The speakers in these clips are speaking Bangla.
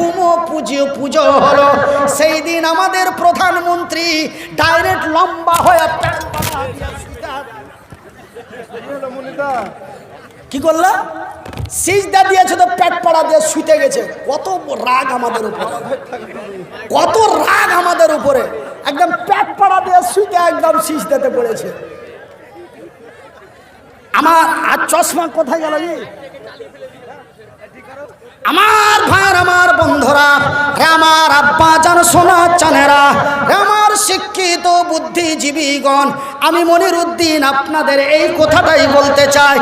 ধুমো পুজো পুজো হলো। সেই দিন আমাদের প্রধানমন্ত্রী ডাইরেক্ট লম্বা হয়ে কি করল? সিজদা দিয়েছে তো পেট পাড়া দিয়ে শুতে গেছে। কত রাগ আমাদের উপরে। কত রাগ আমাদের উপরে। একদম পেট পাড়া দিয়ে শুতে একদম সিজদাতে পড়েছে। আমার আর চশমা কোথায় গেল আমার ভাই আমার বন্ধুরা রে আমার আব্বা জান সোনা চানেরা রে আমার শিক্ষিত বুদ্ধিজীবীগণ, আমি মনির উদ্দিন আপনাদের এই কথাটাই বলতে চাই।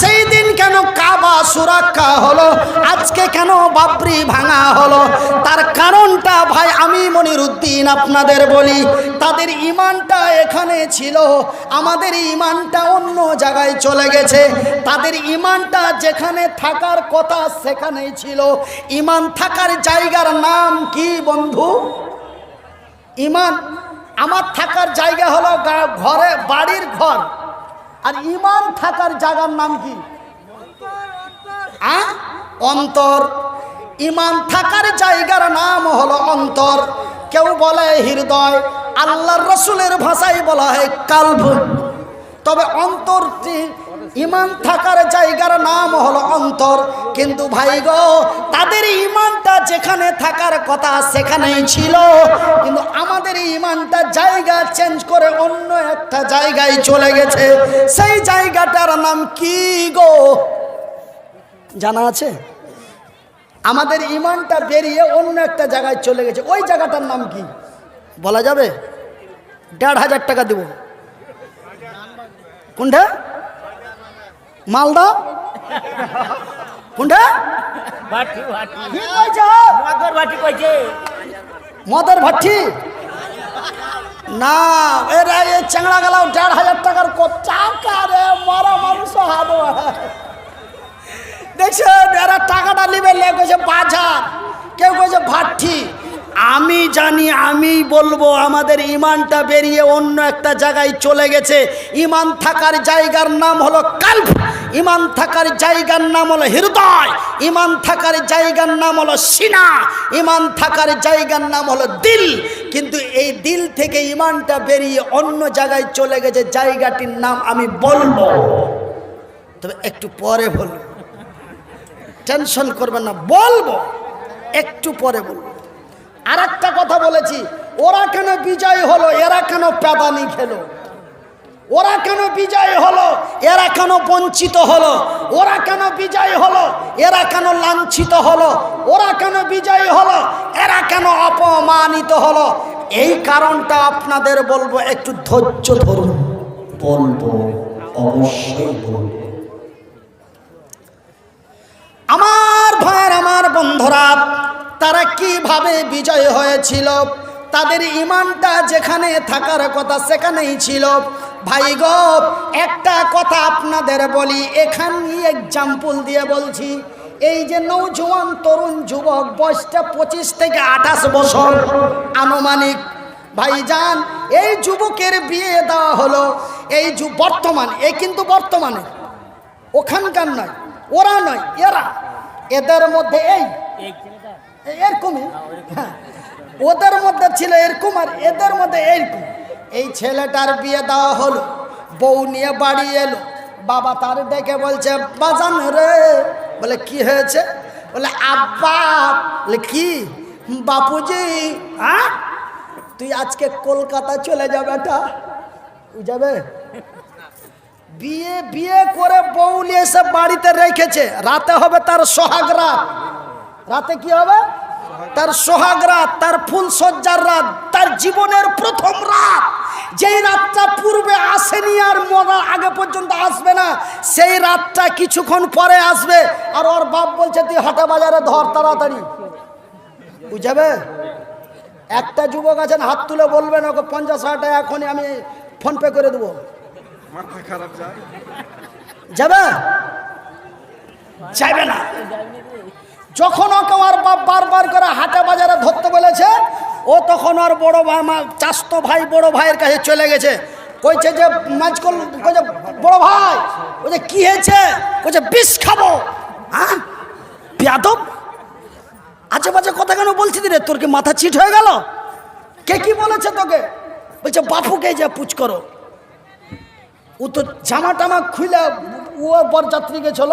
সেই দিন কেন কাবা সুরাক্ষা হলো? আজকে কেন বাবরি ভাঙা হলো? তার কারণটা ভাই আমি মনির উদ্দিন আপনাদের বলি, তাদের ইমানটা এখানে ছিল, আমাদের ইমানটা অন্য জায়গায় চলে গেছে। তাদের ইমানটা যেখানে থাকার কথা সেখানেই ছিল। ইমান থাকার জায়গার নাম কি বন্ধু? ইমান, আমার থাকার জায়গা হলো ঘরে, বাড়ির ঘর। আর ইমান থাকার জায়গার নাম কি? অন্তর। ইমান থাকার জায়গার নাম হলো অন্তর। কেউ বলে হৃদয়, আল্লাহর রসুলের ভাষায় বলা হয় কাল্ভ তবে অন্তরটি ইমান থাকার জায়গার নাম হলো অন্তর। কিন্তু ভাই গো, তাদের ইমানটা যেখানে থাকার কথা সেখানেই ছিল। কিন্তু আমাদের ইমানটা জায়গা চেঞ্জ করে অন্য একটা জায়গায় চলে গেছে। সেই জায়গাটার নাম কি গো? জানা আছে? আমাদের ইমানটা বেরিয়ে অন্য একটা জায়গায় চলে গেছে। ওই জায়গাটার নাম কি? বলা যাবে? দেড় হাজার টাকা দেব। কোনটা? মালদা? কোনটা? মদর ভাটি না এরা এই চ্যাংড়া গেলাও দেড় হাজার টাকার টাকা রে মরা মানুষ হাদো দেখছেন এরা টাকাটা নিবে লে কইছে বাজার কেউ কইছে ভাটি। আমি জানি, আমি বলব, আমাদের ইমানটা বেরিয়ে অন্য একটা জায়গায় চলে গেছে। ইমান থাকার জায়গার নাম হলো কাল্প ইমান থাকার জায়গার নাম হলো হৃদয়, ইমান থাকার জায়গার নাম হলো সিনা, ইমান থাকার জায়গার নাম হলো দিল। কিন্তু এই দিল থেকে ইমানটা বেরিয়ে অন্য জায়গায় চলে গেছে, জায়গাটির নাম আমি বলব। তবে একটু পরে বলব। টেনশন করবেন না, বলব, একটু পরে বলব। আর একটা কথা বলেছি, ওরা কেন বিজয় হলো, এরা কেন প্যাদানি খেলো? ওরা কেন বিজয় হলো, এরা কেন বঞ্চিত হলো? ওরা কেন বিজয় হলো, এরা কেন লাঞ্ছিত হলো? ওরা কেন বিজয় হলো, এরা কেন অপমানিত হলো? এই কারণটা আপনাদের বলব, একটু ধৈর্য ধরুন। বলব, অবশ্যই বলব। আমার ভাইয়ের, আমার বন্ধুরা, তারা কীভাবে বিজয় হয়েছিল? তাদের ইমানটা যেখানে থাকার কথা সেখানেই ছিল। ভাই একটা কথা আপনাদের বলি এখানে এক্সাম্পল দিয়ে বলছি। এই যে নৌজওয়ান তরুণ যুবক, বয়সটা পঁচিশ থেকে আঠাশ বছর, আনুমানিক। ভাইজান, এই যুবকের বিয়ে দেওয়া হলো। এই বর্তমান, এ কিন্তু বর্তমানে। ওখানকার নয়। ওরা নয়, এরা। এদের মধ্যে এই। এরকমই। হ্যাঁ। ওদের মধ্যে ছিল এরকম আর এদের মধ্যে এরকম এই ছেলেটার বিয়ে দেওয়া হলো, বউ নিয়ে বাড়ি এলো। বাবা তার ডেকে বলছে, বাজান রে। বলে, কি হয়েছে? বলে, আব্বা। বলে, কি? বাপুজি হ্যাঁ তুই আজকে কলকাতা চলে যাবে এটা যাবে? বিয়ে বিয়ে করে বউ নিয়ে এসে বাড়িতে রেখেছে। রাতে হবে তার সোহাগ রাত। রাতে কি হবে? তার সোহাগ রাত, তার ফুল সজ্জার রাত, তার জীবনের প্রথম রাত। যেই রাতটা পূর্বে আসেনি আর মরার আগে পর্যন্ত আসবে না, সেই রাতটা কিছুক্ষণ পরে আসবে। আর ওর বাপ বলছে, তুই হাটে বাজারে ধর তাড়াতাড়ি। বুঝাবে? একটা যুবক আছেন, হাত তুলে বলবেন, ওকে পঞ্চাশ হাজার টাকা এখনই আমি ফোনপে করে দেবো। যাবে? যাবে না। যখন ওকে ওর বাপ বারবার করে হাটে বাজারে ধরতে বলেছে, ও তখন ওর বড় আমার চাস্তো ভাই, বড় ভাইয়ের কাছে চলে গেছে। কইছে যে মাছ কল কইছে, বড় ভাই, বলছে, কি হয়েছে? কইছে, বিষ খাব। হ্যাঁ? আজে বাজে কথা কেন বলছিস রে? তোর কি মাথা চিট হয়ে গেল? কে কি বলেছে তোকে? বলছে, বাপুকে যা পুচ করো। ও তো জামা টামা খুলে ও বরযাত্রী গেছিল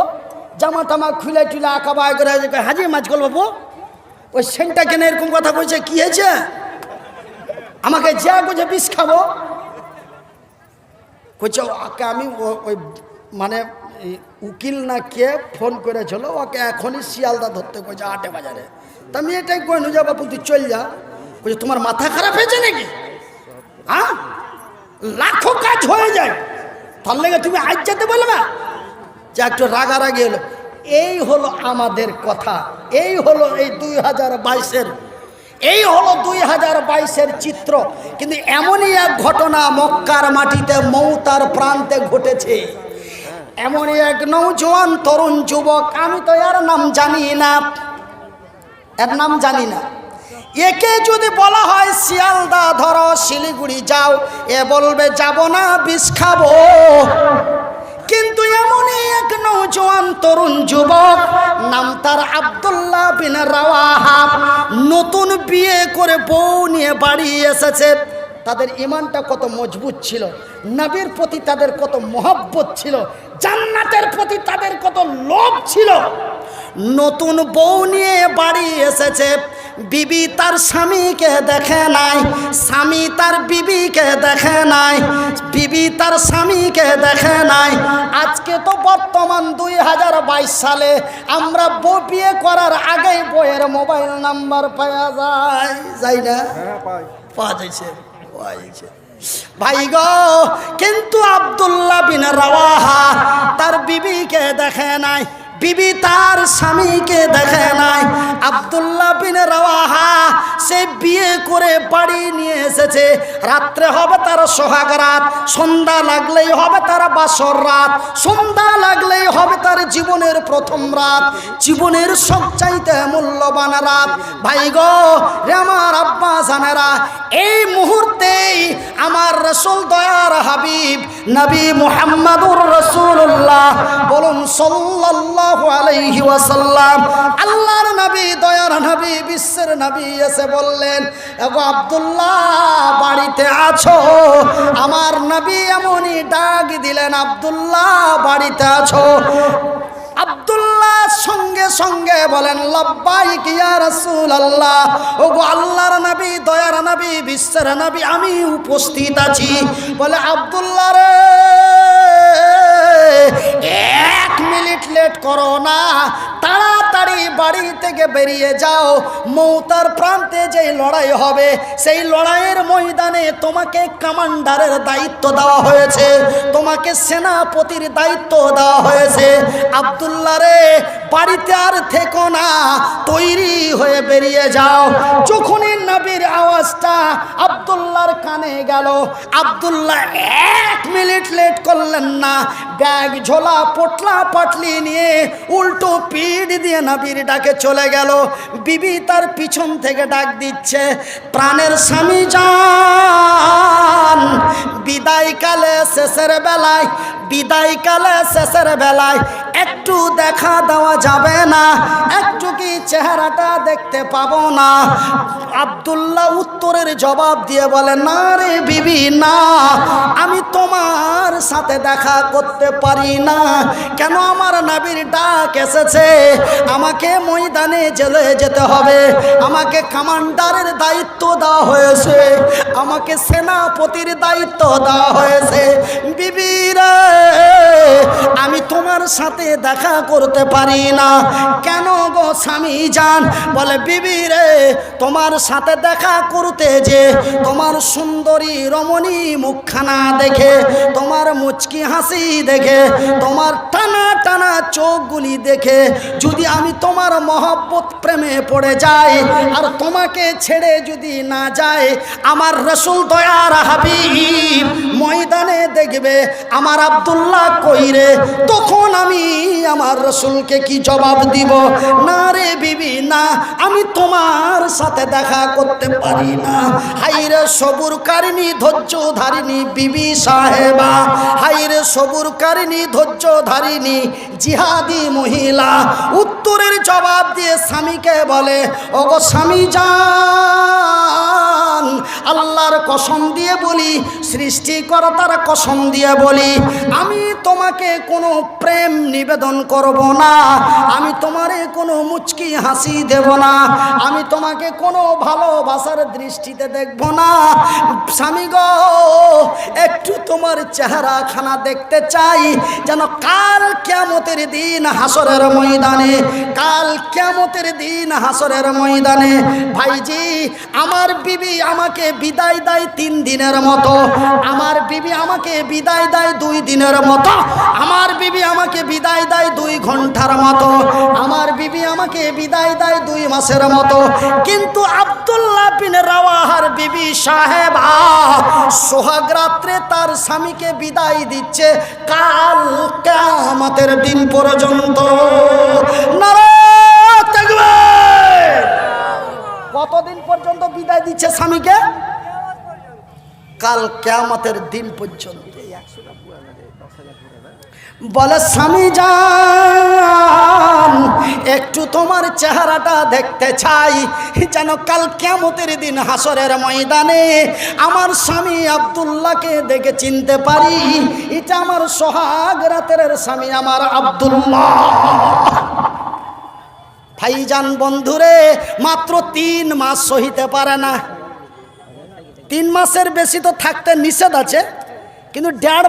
জামা টামা খুলে টুলে আঁকা বায় করে হাজির মাছ গল বাবু ওই সেন্টটা কেন এরকম কথা কইছে, কি হয়েছে? আমাকে যা করছে বিষ খাব। কইছে, ওকে আমি ওই মানে উকিল না কে ফোন করেছিল ওকে এখনই শিয়ালদা ধরতে কইছে আটে বাজারে। তা আমি এটাই কইনু যা বাপু, তুই চল যা। কইছে, তোমার মাথা খারাপ হয়েছে নাকি? হ্যাঁ লাখো কাজ হয়ে যায়। তার লেগে তুমি আজ যেতে বলবে যে একটু রাগারাগি হলো। এই হলো আমাদের কথা। এই হলো এই দুই হাজার বাইশের এই হলো দুই হাজার বাইশের চিত্র। কিন্তু এমনই এক ঘটনা মক্কার মাটিতে মৌতার প্রান্তে ঘটেছে। এমনই এক নৌজওয়ান তরুণ যুবক, আমি তো এর নাম জানি না। এর নাম জানি না। একে যদি বলা হয়, শিয়ালদা ধরো, শিলিগুড়ি যাও, এ বলবে, যাব না, বিষ খাব। কিন্তু এমনই এক নৌজওয়ান তরুণ যুবক, নাম তার আবদুল্লাহ বিন রাওয়াহা, নতুন বিয়ে করে বউ নিয়ে বাড়ি এসেছে। তাদের ইমানটা কত মজবুত ছিল, নবীর প্রতি তাদের কত মহব্বত ছিল, জান্নাতের প্রতি তাদের কত লোভ ছিল। নতুন বউ নিয়ে বাড়ি এসেছে। বিবি তার স্বামীকে দেখে নাই। স্বামী তার বিবিকে দেখে নাই। বিবি তার স্বামীকে দেখে নাই। আজকে তো বর্তমান দুই হাজার বাইশ সালে। আমরা বউ বিয়ে করার আগেই বইয়ের মোবাইল নাম্বার পাওয়া যায়। যাই না? পাওয়া যাইছে পাওয়া যাইছে। ভাই গো কিন্তু আব্দুল্লাহ বিন রাওয়াহা তার বিবিকে দেখে নাই। বিবি তার স্বামীকে দেখে নাই। আব্দুল্লাহ বিন রাওয়াহা সে বিয়ে করে বাড়ি নিয়ে এসেছে। রাত্রে হবে তার সোহাগ রাত সন্ধ্যা লাগলেই হবে তার বাসর রাত, সন্ধ্যা লাগলেই হবে তার জীবনের প্রথম রাত। জীবনের সবচাইতে মূল্যবান রাত। ভাই গো, রে আমার আব্বা জানেরা, এই মুহূর্তেই আমার রসুল দয়ার হাবিব, নবী মুহাম্মাদুর রসুল্লাহ বলুন সাল্লাল্লাহু আলাইহি ওয়াসাল্লাম, আল্লাহর নবী, দয়ার নবী, বিশ্বের নবী এসে বললেন, এগো আব্দুল্লাহ, বাড়িতে আছো? আমার নবী এমনই ডাক দিলেন, আব্দুল্লাহ, বাড়িতে আছো? আব্দুল্লাহ সঙ্গে সঙ্গে বলেন, লব্বাইক ইয়া রাসূলুল্লাহ ও গো আল্লাহর নবী, দয়ার নবী, বিশ্বের নবী, আমি উপস্থিত আছি। বলে, আব্দুল্লাহ রে এক মিনিট লেট করো না। তাড়াতাড়ি বাড়ি থেকে বেরিয়ে যাও। মৌতার প্রান্তে যে লড়াই হবে, সেই লড়াইয়ের ময়দানে তোমাকে কমান্ডারের দায়িত্ব দেওয়া হয়েছে। তোমাকে সেনাপতির দায়িত্ব দেওয়া হয়েছে। আবদুল্লা রে, বাড়িতে আর থেকো না। তৈরি হয়ে বেরিয়ে যাও। যখনই নবীর আওয়াজটা আবদুল্লার কানে গেল, আবদুল্লাহ এক মিনিট লেট করলেন না। ব্যাগ ঝোলা পটলা পাটলি নিয়ে উল্টো পিঠ দিয়ে নাবির ডাকে চলে গেল। বিবি তার পিছন থেকে ডাক দিচ্ছে, প্রাণের স্বামী যান। বিদায়কালে শেষের বেলায়, বিদায়কালে শেষের বেলায় একটু দেখা দেওয়া যাবে না চেহারাটা দেখতে পাবো না। আবদুল্লাহ উত্তরের জবাব দিয়ে বলে, না রে বিবি, না। আমি তোমার সাথে দেখা করতে পারি না। কেন আমার নাবির ডাক এসেছে? আমাকে ময়দানে জেলে যেতে হবে। আমাকে কমান্ডারের দায়িত্ব দেওয়া হয়েছে। আমাকে সেনাপতির দায়িত্ব দেওয়া হয়েছে। বিবিরা আমি তোমার সাথে দেখা করতে পারি না। কেন গো স্বামী যান বলে, বিবি রে, তোমার সাথে দেখা করতে যে তোমার সুন্দরী রমণী মুখখানা দেখে, তোমার মুচকি হাসি দেখে, তোমার টানা টানা চোখগুলি দেখে, যদি আমি তোমার মহব্বত প্রেমে পড়ে যাই আর তোমাকে ছেড়ে যদি না যায় আমার রসুল দয়ার হাবিব ময়দানে দেখবে, আমার আব্দুল্লাহ কইরে, তখন আমি আমার রসুলকে কি জবাব দিব? না রে বিবি, না, আমি তোমার সাথে দেখা করতে পারি না। হাইরে সবুর কারিনী, ধৈর্য ধারিনী বিবি সাহেবা, হাইরে সবুর কারিনী, ধৈর্য ধারিনী জিহাদি মহিলা। উত্তরের জবাব দিয়ে স্বামীকে বলে, ওগো স্বামী যান আল্লাহর কসম দিয়ে বলি, সৃষ্টিকর্তার কসম দিয়ে বলি, আমি তোমাকে কোনো প্রেম নিবেদন করব না, আমি তোমারে কোনো মুচকি হাসি দেব না, আমি তোমাকে কোনো ভালোবাসার দৃষ্টিতে দেখব না। স্বামী গো, একটু তোমার চেহারা খানা দেখতে চাই, যেন কাল কেমতের দিন হাসরের ময়দানে, কাল কেমতের দিন হাসরের ময়দানে, ভাইজি, আমার বিবি আমাকে বিদায় দেয় তিন দিনের মতো। আমার বিবি আমাকে বিদায় দেয় দুই দিনের মতো। আমার বিবি আমাকে বিদায় দেয় দুই ঘণ্টার মতো। আমার বিবি আমাকে বিদায় দেয় দুই মাসের মতো। কিন্তু আব্দুল্লাহ বিন রাওয়াহার বিবি সাহেব সোহাগ রাত্রে তার স্বামীকে বিদায় দিচ্ছে কাল কামাতের দিন পর্যন্ত। নারায়ণ কতদিন পর্যন্ত বিদায় দিচ্ছে স্বামীকে? কাল কেয়ামতের দিন পর্যন্ত। বলে, স্বামী যান একটু তোমার চেহারাটা দেখতে চাই। যেন কাল কেমতের দিন হাসরের ময়দানে আমার স্বামী আবদুল্লাহকে দেখে চিনতে পারি। এটা আমার সোহাগ রাতের স্বামী, আমার আবদুল্লাহ। ভাইজান বন্ধুরে, মাত্র তিন মাস সহিতে পারে না। তিন মাসের বেশি তো থাকতে নিষেধ আছে, কিন্তু দেড়